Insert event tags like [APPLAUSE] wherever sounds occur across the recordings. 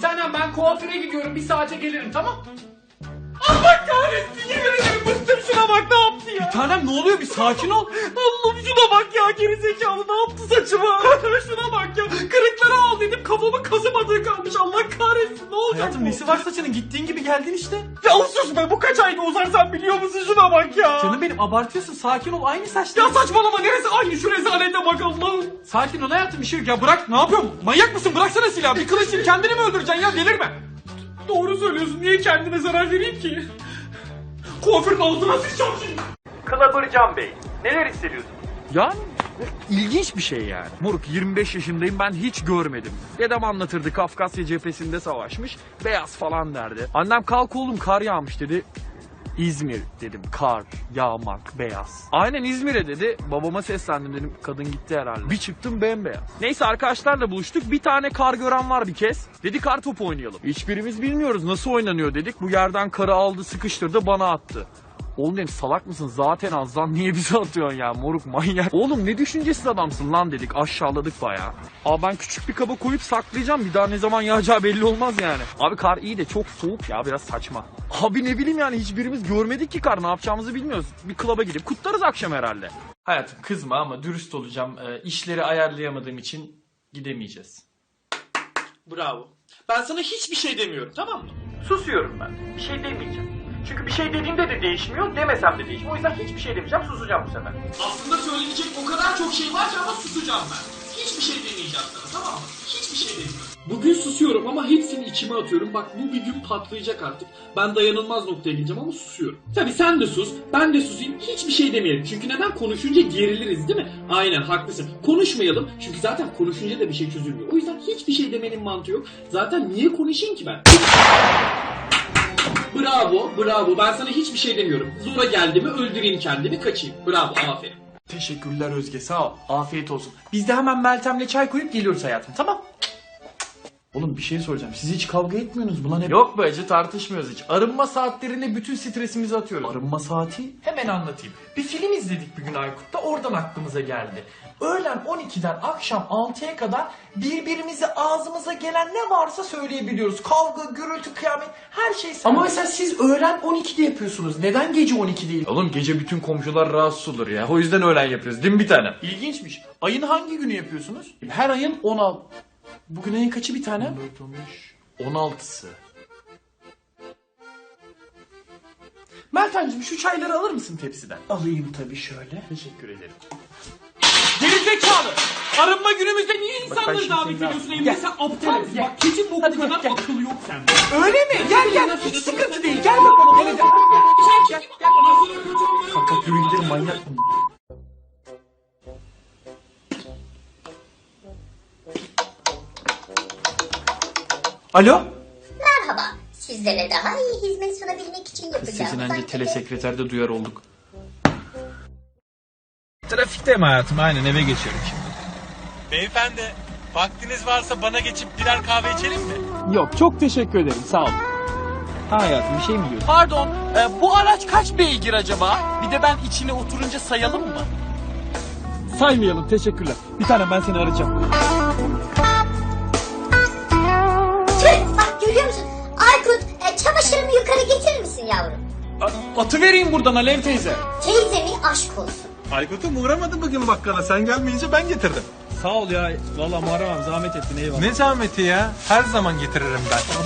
Bir ben kuaföre gidiyorum. Bir saate gelirim tamam Allah kahretsin yemin şuna bak ne yaptı ya. Bir tanem ne oluyor bir sakin ol. Allah'ım şuna bak ya gerizekalı ne yaptı saçıma. [LAUGHS] şuna bak ya kırıkları al dedim kafamın kazımadığı kalmış Allah kahretsin ne olacak Hayatım bu? nesi var saçının gittiğin gibi geldin işte. Ya sus be bu kaç ayda uzar sen biliyor musun şuna bak ya. Canım benim abartıyorsun sakin ol aynı saçlar. Ya saçmalama neresi aynı şu rezalete bak Allah'ım. Sakin ol hayatım bir şey yok ya bırak ne yapıyorsun? Manyak mısın bıraksana silahı bir kılıçla kendini mi öldüreceksin ya delirme. Doğru söylüyorsun niye kendime zarar vereyim ki? Kuaförün ağzına sıçacağım şimdi. Klabır Can Bey, neler hissediyorsunuz? Yani ilginç bir şey yani. Moruk 25 yaşındayım ben hiç görmedim. Dedem anlatırdı Kafkasya cephesinde savaşmış. Beyaz falan derdi. Annem kalk oğlum kar yağmış dedi. İzmir dedim kar, yağmak, beyaz. Aynen İzmir'e dedi. Babama seslendim dedim kadın gitti herhalde. Bir çıktım bembeyaz. Neyse arkadaşlarla buluştuk. Bir tane kar gören var bir kez. Dedi kar topu oynayalım. Hiçbirimiz bilmiyoruz nasıl oynanıyor dedik. Bu yerden karı aldı sıkıştırdı bana attı. Oğlum dedim salak mısın zaten az lan niye bize atıyorsun ya moruk manyak. Oğlum ne düşüncesiz adamsın lan dedik aşağıladık baya. Abi ben küçük bir kaba koyup saklayacağım bir daha ne zaman yağacağı belli olmaz yani. Abi kar iyi de çok soğuk ya biraz saçma. Abi ne bileyim yani hiçbirimiz görmedik ki kar ne yapacağımızı bilmiyoruz. Bir klaba gidip kutlarız akşam herhalde. Hayatım kızma ama dürüst olacağım. Ee, işleri ayarlayamadığım için gidemeyeceğiz. Bravo. Ben sana hiçbir şey demiyorum tamam mı? Susuyorum ben. Bir şey demeyeceğim. Çünkü bir şey dediğimde de değişmiyor, demesem de değişmiyor. O yüzden hiçbir şey demeyeceğim, susacağım bu sefer. Aslında söyleyecek o kadar çok şey var ki ama susacağım ben. Hiçbir şey demeyeceğim sana tamam mı? Hiçbir şey demiyorum. Bugün susuyorum ama hepsini içime atıyorum. Bak bu bir gün patlayacak artık. Ben dayanılmaz noktaya geleceğim ama susuyorum. Tabi sen de sus, ben de susayım. Hiçbir şey demeyelim. Çünkü neden? Konuşunca geriliriz değil mi? Aynen haklısın. Konuşmayalım. Çünkü zaten konuşunca da bir şey çözülmüyor. O yüzden hiçbir şey demenin mantığı yok. Zaten niye konuşayım ki ben? Bravo, bravo. Ben sana hiçbir şey demiyorum. Zora geldi mi öldüreyim kendimi, kaçayım. Bravo, aferin. Teşekkürler Özge sağ ol. Afiyet olsun. Biz de hemen Meltem'le çay koyup geliyoruz hayatım tamam? Oğlum bir şey soracağım. Siz hiç kavga etmiyorsunuz mu lan hep? Yok be acı tartışmıyoruz hiç. Arınma saatlerinde bütün stresimizi atıyoruz. Arınma saati? Hemen anlatayım. Bir film izledik bir gün Aykut'ta oradan aklımıza geldi. Öğlen 12'den akşam 6'ya kadar birbirimize ağzımıza gelen ne varsa söyleyebiliyoruz. Kavga, gürültü, kıyamet her şey Ama mesela siz öğlen 12'de yapıyorsunuz. Neden gece 12 değil? Oğlum gece bütün komşular rahatsız olur ya. O yüzden öğlen yapıyoruz değil mi bir tane? İlginçmiş. Ayın hangi günü yapıyorsunuz? Her ayın 16. Bugün ayın kaçı bir tane? 16'sı. Meltemciğim şu çayları alır mısın tepsiden? Alayım tabii şöyle. Teşekkür ederim. Gerizekalı! Arınma günümüzde niye insanları davet ediyorsun evine? Sen aptal mısın? Bak keçin boku Hadi gel, kadar gel. akıl yok sende. Öyle mi? Gel gel. Hiç sıkıntı değil. Gel bakalım. Gel gel. Ağzına götürme. Fakat yürü gidelim manyak bunlar. Alo? Merhaba. Sizlere daha iyi hizmet sunabilmek için yapacağım. Sesin önce telesekreterde duyar olduk. Trafikteyim hayatım aynen eve geçiyorum şimdi. Beyefendi, vaktiniz varsa bana geçip birer kahve içelim mi? Yok çok teşekkür ederim sağ ol. Ha hayatım bir şey mi diyorsun? Pardon, e, bu araç kaç beygir acaba? Bir de ben içine oturunca sayalım mı? Saymayalım teşekkürler. Bir tane ben seni arayacağım. Yavrum? Atı vereyim buradan Alev teyze. Teyzemi aşk olsun. Aykut'um uğramadı bugün bakkala. Sen gelmeyince ben getirdim. Sağ ol ya. Valla Muharrem zahmet ettin eyvallah. Ne zahmeti ya? Her zaman getiririm ben.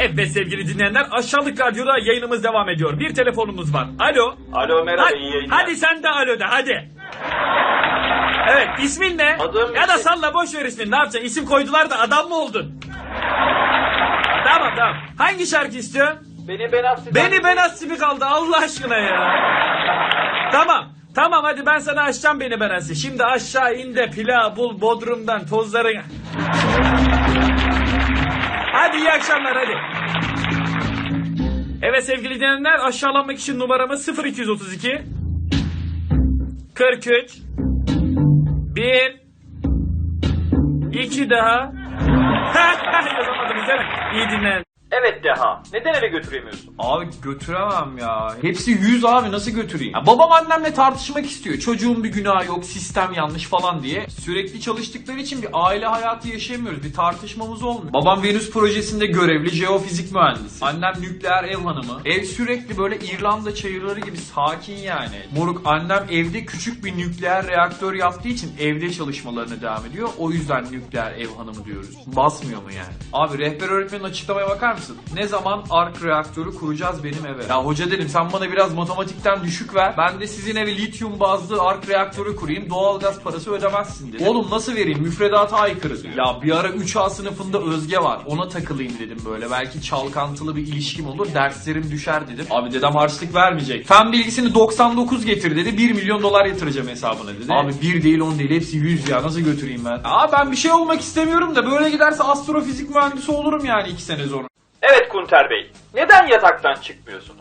Evet sevgili dinleyenler aşağılık radyoda yayınımız devam ediyor. Bir telefonumuz var. Alo. Alo merhaba, Hadi, iyi yayınlar. hadi sen de alo de hadi. Evet ismin ne? Adım ya da salla boş ver ismini ne yapacaksın? İsim koydular da adam mı oldun? Tamam tamam. Hangi şarkı istiyorsun? Beni ben affedin. Beni ben aslı kaldı Allah aşkına ya. tamam. Tamam hadi ben sana açacağım beni ben aslı. Şimdi aşağı in de pilav bul bodrumdan tozlarını. hadi iyi akşamlar hadi. Evet sevgili dinleyenler aşağılanmak için numaramız 0232 43 1 2 daha [LAUGHS] Yazamadınız değil mi? İyi dinleyin. Evet Deha. Neden eve götüremiyorsun? Abi götüremem ya. Hepsi yüz abi nasıl götüreyim? Ya babam annemle tartışmak istiyor. Çocuğun bir günahı yok, sistem yanlış falan diye. Sürekli çalıştıkları için bir aile hayatı yaşayamıyoruz. Bir tartışmamız olmuyor. Babam Venüs projesinde görevli jeofizik mühendisi. Annem nükleer ev hanımı. Ev sürekli böyle İrlanda çayırları gibi sakin yani. Moruk annem evde küçük bir nükleer reaktör yaptığı için evde çalışmalarına devam ediyor. O yüzden nükleer ev hanımı diyoruz. Basmıyor mu yani? Abi rehber öğretmenin açıklamaya bakar mısın? Ne zaman ark reaktörü kuracağız benim eve? Ya hoca dedim sen bana biraz matematikten düşük ver. Ben de sizin eve lityum bazlı ark reaktörü kurayım. Doğalgaz parası ödemezsin dedi. Oğlum nasıl vereyim? Müfredata aykırı. Ya bir ara 3A sınıfında Özge var. Ona takılayım dedim böyle. Belki çalkantılı bir ilişkim olur. Derslerim düşer dedim. Abi dedem harçlık vermeyecek. Fen bilgisini 99 getir dedi. 1 milyon dolar yatıracağım hesabına dedi. Abi 1 değil 10 değil. Hepsi 100 ya. Nasıl götüreyim ben? Aa ben bir şey olmak istemiyorum da böyle giderse astrofizik mühendisi olurum yani 2 sene sonra. Evet Kunter Bey. Neden yataktan çıkmıyorsunuz?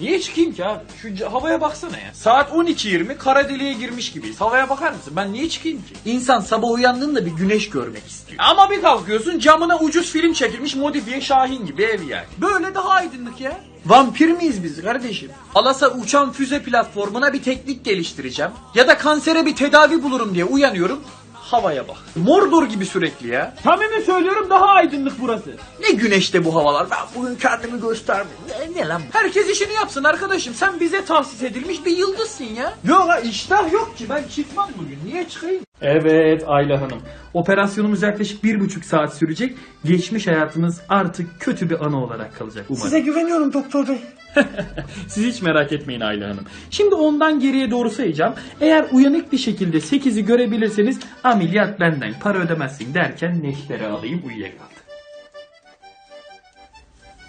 Niye çıkayım ki abi? Şu c- havaya baksana ya. Saat 12.20 kara deliğe girmiş gibiyiz. Havaya bakar mısın? Ben niye çıkayım ki? İnsan sabah uyandığında bir güneş görmek istiyor. Ama bir kalkıyorsun camına ucuz film çekilmiş modifiye Şahin gibi ev yani. Böyle daha aydınlık ya. Vampir miyiz biz kardeşim? Alasa uçan füze platformuna bir teknik geliştireceğim. Ya da kansere bir tedavi bulurum diye uyanıyorum. Havaya bak. Mordor gibi sürekli ya. Samimi söylüyorum daha aydınlık burası. Ne güneşte bu havalar. Ben bugün kendimi göstermeyeyim. Ne, ne lan? Herkes işini yapsın arkadaşım. Sen bize tahsis edilmiş bir yıldızsın ya. Yok ha iştah yok ki. Ben çıkmam bugün. Niye çıkayım? Evet Ayla Hanım. Operasyonumuz yaklaşık bir buçuk saat sürecek. Geçmiş hayatınız artık kötü bir anı olarak kalacak umarım. Size güveniyorum doktor bey. [LAUGHS] Siz hiç merak etmeyin Ayla Hanım. Şimdi ondan geriye doğru sayacağım. Eğer uyanık bir şekilde 8'i görebilirseniz ameliyat benden para ödemezsin derken neşteri alayım uyuyakaldı.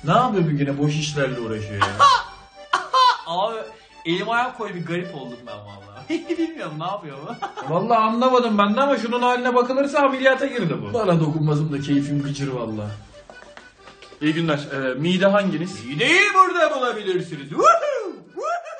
Ne yapıyor bir güne boş işlerle uğraşıyor ya? [LAUGHS] Abi elim ayağım koy bir garip oldum ben vallahi. [LAUGHS] Bilmiyorum ne yapıyor bu. [LAUGHS] vallahi anlamadım ben de ama şunun haline bakılırsa ameliyata girdi bu. Bana dokunmasım da keyfim gıcır vallahi. İyi günler. Ee, mide hanginiz? Mideyi burada bulabilirsiniz.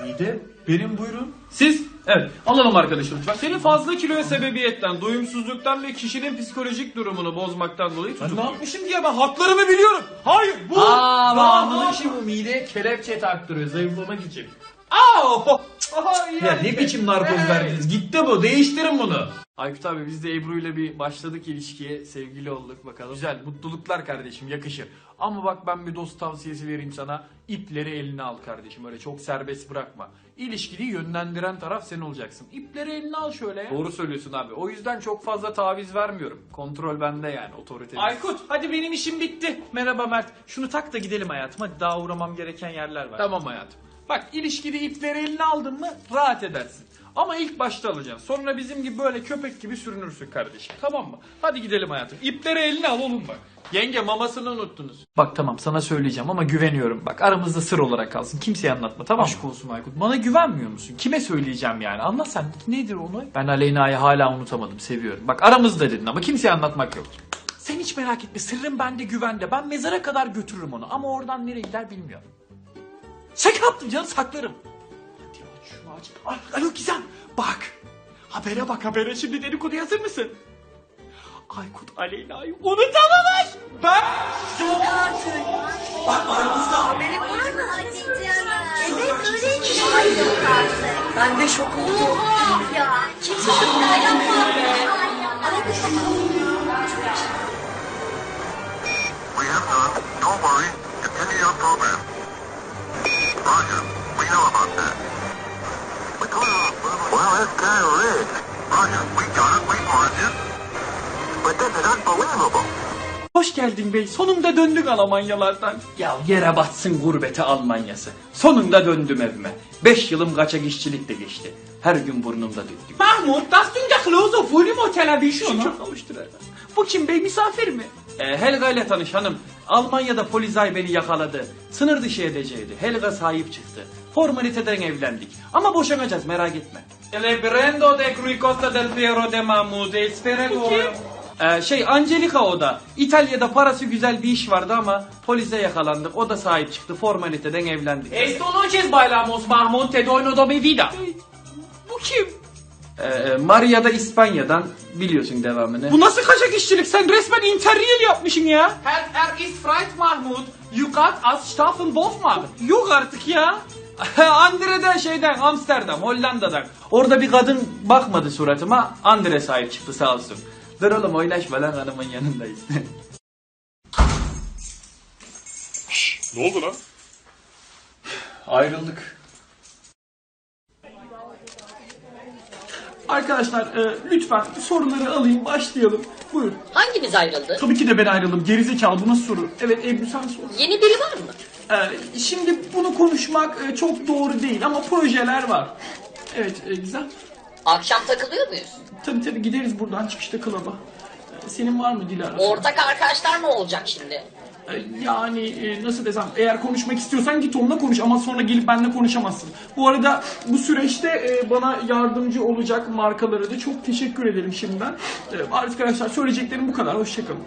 Mide? Benim buyurun. Siz? Evet. Alalım arkadaşım lütfen. Senin fazla kiloya sebebiyetten, doyumsuzluktan ve kişinin psikolojik durumunu bozmaktan dolayı tutuklu. ne yapmışım diye ben haklarımı biliyorum. Hayır bu. Aa, bağımlılık işi bu. Mide kelepçe taktırıyor zayıflamak için. Aa! Ya ne biçim narkoz verdiniz? Gitti bu. Değiştirin bunu. Aykut abi biz de Ebru ile bir başladık ilişkiye. Sevgili olduk bakalım. Güzel. Mutluluklar kardeşim. Yakışır. Ama bak ben bir dost tavsiyesi vereyim sana. İpleri eline al kardeşim. Öyle çok serbest bırakma. İlişkiyi yönlendiren taraf sen olacaksın. İpleri eline al şöyle. Doğru söylüyorsun abi. O yüzden çok fazla taviz vermiyorum. Kontrol bende yani. Otorite. Aykut hadi benim işim bitti. Merhaba Mert. Şunu tak da gidelim hayatım. Hadi daha uğramam gereken yerler var. Tamam hayatım. Bak ilişkide ipleri eline aldın mı rahat edersin. Ama ilk başta alacaksın. Sonra bizim gibi böyle köpek gibi sürünürsün kardeşim. Tamam mı? Hadi gidelim hayatım. İpleri eline al oğlum bak. Yenge mamasını unuttunuz. Bak tamam sana söyleyeceğim ama güveniyorum. Bak aramızda sır olarak kalsın. Kimseye anlatma tamam mı? Aşk olsun Aykut. Bana güvenmiyor musun? Kime söyleyeceğim yani? Anla sen. Nedir onu? Ben Aleyna'yı hala unutamadım. Seviyorum. Bak aramızda dedin ama kimseye anlatmak yok. Sen hiç merak etme. Sırrım bende güvende. Ben mezara kadar götürürüm onu. Ama oradan nereye gider bilmiyorum. Şaka yaptım canım saklarım. Hadi aç şunu aç. Ay, Alo Gizem bak. Habere bak habere şimdi dedikodu hazır mısın? Aykut Aleyna'yı unutamamış. Ben Yok artık. Bak aramızda haberin var mı? Hadi canım. Evet öyleymiş. Ay yok artık. Ben de şok oldum. Ya kimse this is unbelievable. Hoş geldin bey. Sonunda döndük Almanyalardan. Ya yere batsın gurbete Almanyası. Sonunda döndüm evime. Beş yılım kaçak işçilikle geçti. Her gün burnumda döktüm. Mahmut, das Ding der Klose Volume o Television. Çok kavuştular. Bu kim bey misafir mi? Ee, Helga ile tanış hanım. Almanya'da polizay beni yakaladı. Sınır dışı edeceğiydi. Helga sahip çıktı. Formaliteden evlendik. Ama boşanacağız merak etme. El de Cruy Costa del Piero de Mahmud. Espero ee, şey Angelica o da. İtalya'da parası güzel bir iş vardı ama polise yakalandık. O da sahip çıktı. Formaliteden evlendik. Esto noches bailamos Mahmut te doy no do mi vida. Bu kim? Ee, Maria da İspanya'dan biliyorsun devamını. Bu nasıl kaçak işçilik? Sen resmen interyel yapmışsın ya. Herr er ist Freit Mahmut. You got as Staffen Wolfman. Yok artık ya. [LAUGHS] Andre'den şeyden Amsterdam, Hollanda'dan. Orada bir kadın bakmadı suratıma. Andre sahip çıktı sağ olsun. Dur oğlum oynaşma lan hanımın yanındayız. Ne oldu lan? Ayrıldık. Arkadaşlar e, lütfen soruları alayım başlayalım. Buyur. Hanginiz ayrıldı? Tabii ki de ben ayrıldım. Gerizekalı bu nasıl soru? Evet Ebru sen sor. Yeni biri var mı? Ee, şimdi bunu konuşmak e, çok doğru değil ama projeler var. Evet e, güzel. Akşam takılıyor muyuz? Tabii tabii gideriz buradan çıkışta klaba. Ee, senin var mı Dilara? Ortak arkadaşlar ne olacak şimdi? Ee, Yani e, nasıl desem eğer konuşmak istiyorsan git onunla konuş ama sonra gelip benimle konuşamazsın. Bu arada bu süreçte e, bana yardımcı olacak markalara da çok teşekkür ederim şimdiden. Ee, Arkadaşlar söyleyeceklerim bu kadar. Hoşçakalın.